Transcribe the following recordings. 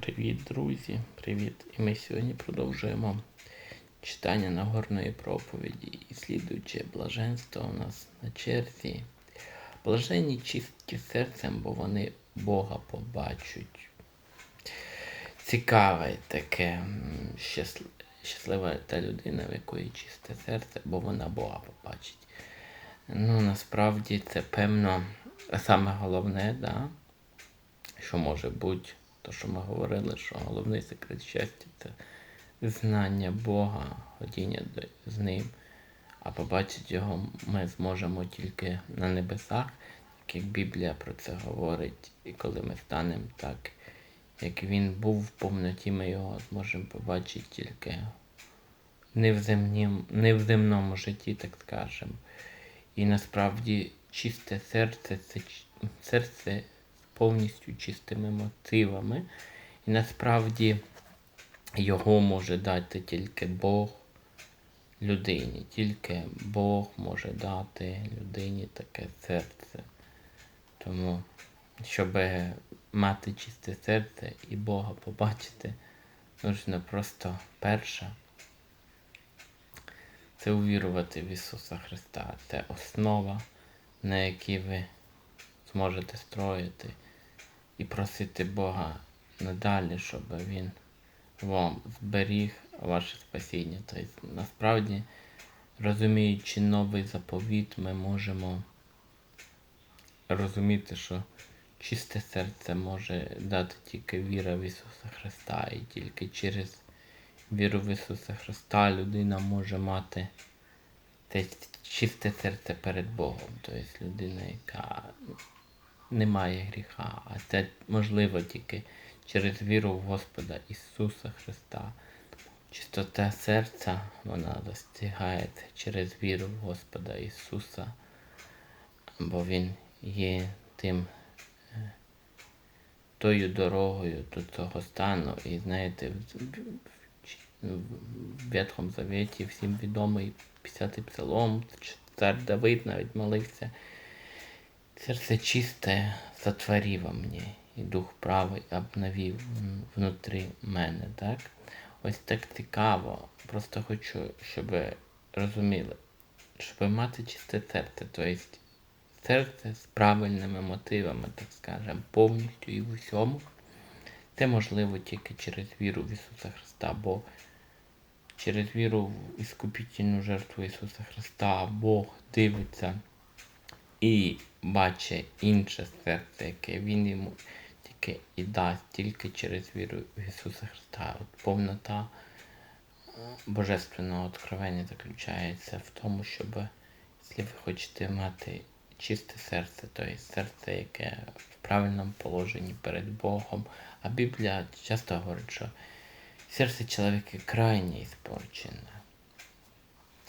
Привіт, друзі! Привіт! І ми сьогодні продовжуємо читання Нагорної проповіді і слідуюче блаженство у нас на черзі. Блаженні чисті серцем, бо вони Бога побачать. Цікаве таке щаслива та людина, в якої чисте серце, бо вона Бога побачить. Ну, насправді це певно саме головне, да? що може бути, то що ми говорили, що головний секрет щастя це знання Бога, ходіння з ним, а побачити його ми зможемо тільки на небесах, так як Біблія про це говорить. І коли ми станемо так, як він був в повноті, ми його зможемо побачити тільки не в, земнім, не в земному житті, так скажемо. І насправді чисте серце це серце повністю чистими мотивами. І насправді його може дати тільки Бог людині. Тільки Бог може дати людині таке серце. Тому, щоб мати чисте серце і Бога побачити, нужно просто перше це увірувати в Ісуса Христа. Це основа, на якій ви зможете строїти і просити Бога надалі, щоб Він вам зберіг ваше спасіння. Тобто, насправді, розуміючи новий заповіт, ми можемо розуміти, що чисте серце може дати тільки віра в Ісуса Христа, і тільки через віру в Ісуса Христа людина може мати те чисте серце перед Богом. Тобто людина, яка не має гріха, а це можливо тільки через віру в Господа Ісуса Христа. Чистота серця вона достигається через віру в Господа Ісуса, бо Він є тим е, тою дорогою до цього стану. І знаєте, в Ветхому Завіті всім відомий 50-й псалом, цар Давид навіть молився. Серце чисте сотвори во мне, і дух правий обновив внутрі мене, так? Ось так цікаво. Просто хочу, щоб ви розуміли, щоб мати чисте серце, тобто серце з правильними мотивами, так скажемо, повністю і в усьому. Це можливо тільки через віру в Ісуса Христа, бо через віру в іскупітельну жертву Ісуса Христа Бог дивиться і бачить інше серце, яке Він йому тільки і дасть тільки через віру в Ісуса Христа. От повнота божественного откровення заключається в тому, щоб, якщо ви хочете мати чисте серце, то є серце, яке в правильному положенні перед Богом. А Біблія часто говорить, що серце чоловіка крайне іспорчене.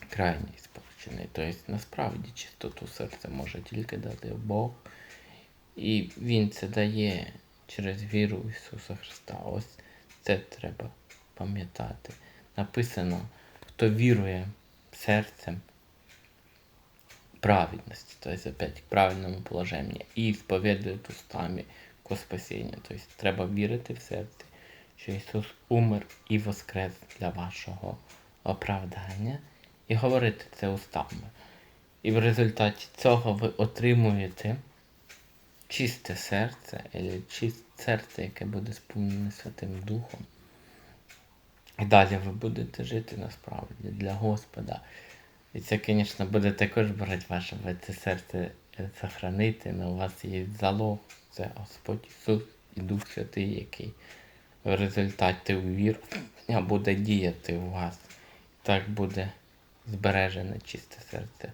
Крайне іспорчене. Тобто насправді чистоту серця може тільки дати Бог. І Він це дає через віру в Ісуса Христа. Ось це треба пам'ятати. Написано, хто вірує серцем праведности, то есть опять к правильному положенню, і сповідує устами ко спасінню. Тобто треба вірити в серці, що Ісус умер і воскрес для вашого оправдання, і говорити це устами. І в результаті цього ви отримуєте чисте серце, або чисте серце, яке буде сповнене Святим Духом. І далі ви будете жити насправді для Господа. І це, звісно, буде також боротьба, ви це серце сохранити, але у вас є залог, це Господь Ісус і Дух Святий, який в результаті увірування буде діяти у вас. Так буде збережене чисте серце.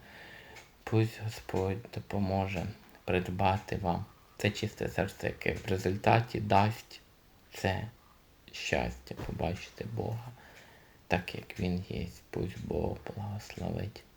Пусть Господь допоможе придбати вам це чисте серце, яке в результаті дасть це щастя, побачити Бога, так як Він є. Пусть Бог благословить.